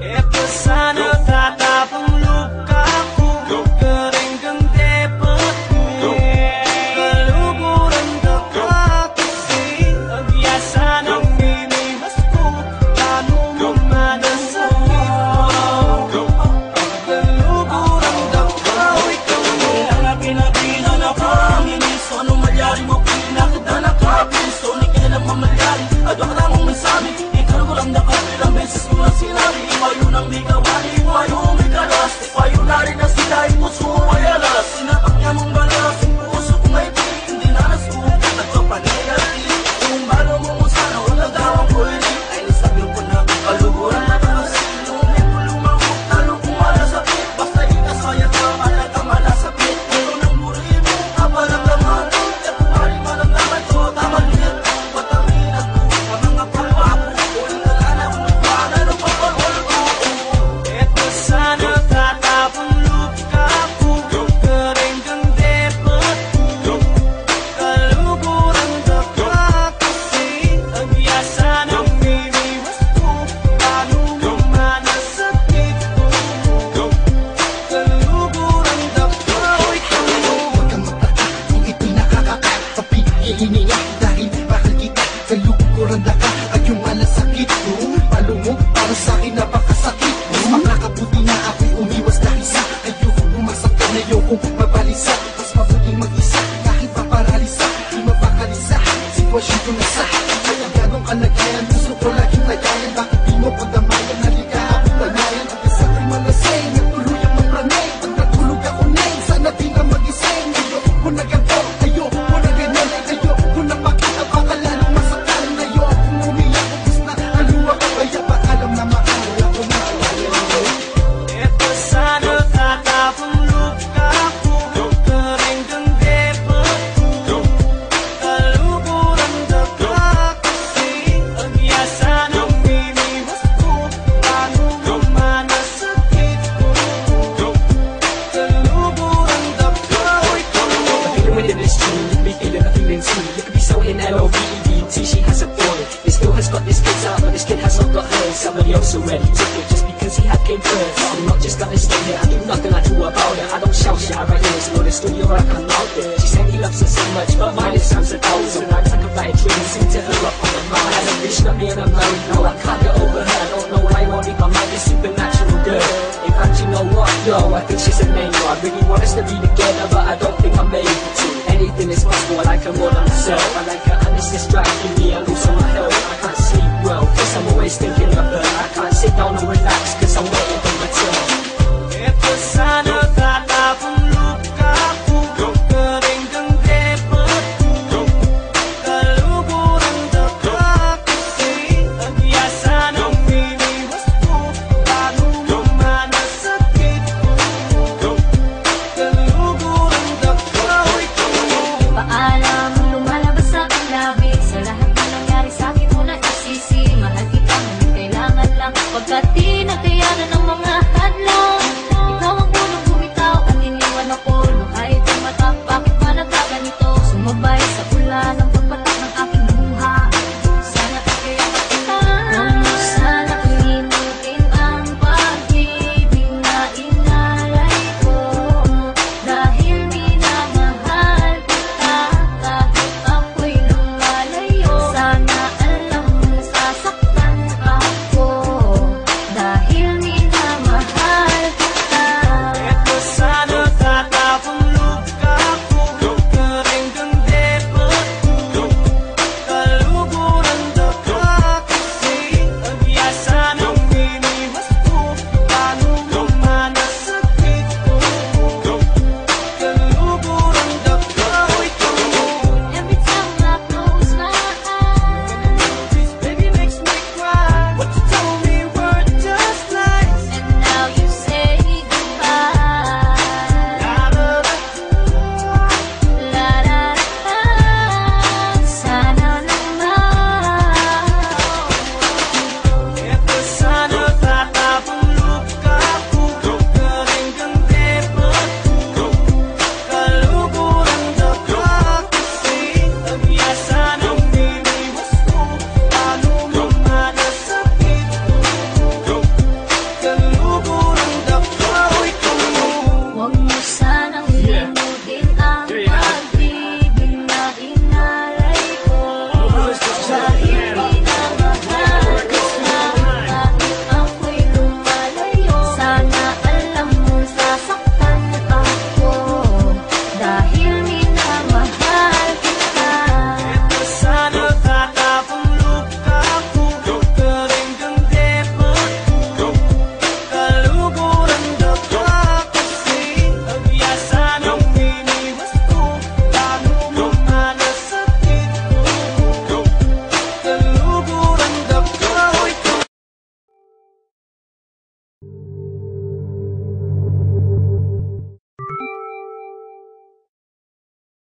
Episana dinheiro somebody else already took it just because he had game plans. I'm not just gonna stay here I do nothing I do about it. I don't shout shit, I write lyrics for the studio, I come out there. She said he loves her so much, but mine is times a thousand. I take a flight dream and sing to her up on the mind. As a bitch, me being her, man, no, I can't get over her. I don't know why I won't leave my mind, supernatural girl. In fact, you know what, yo, I think she's a man. Pagkatinakiyanan ng mga hadlang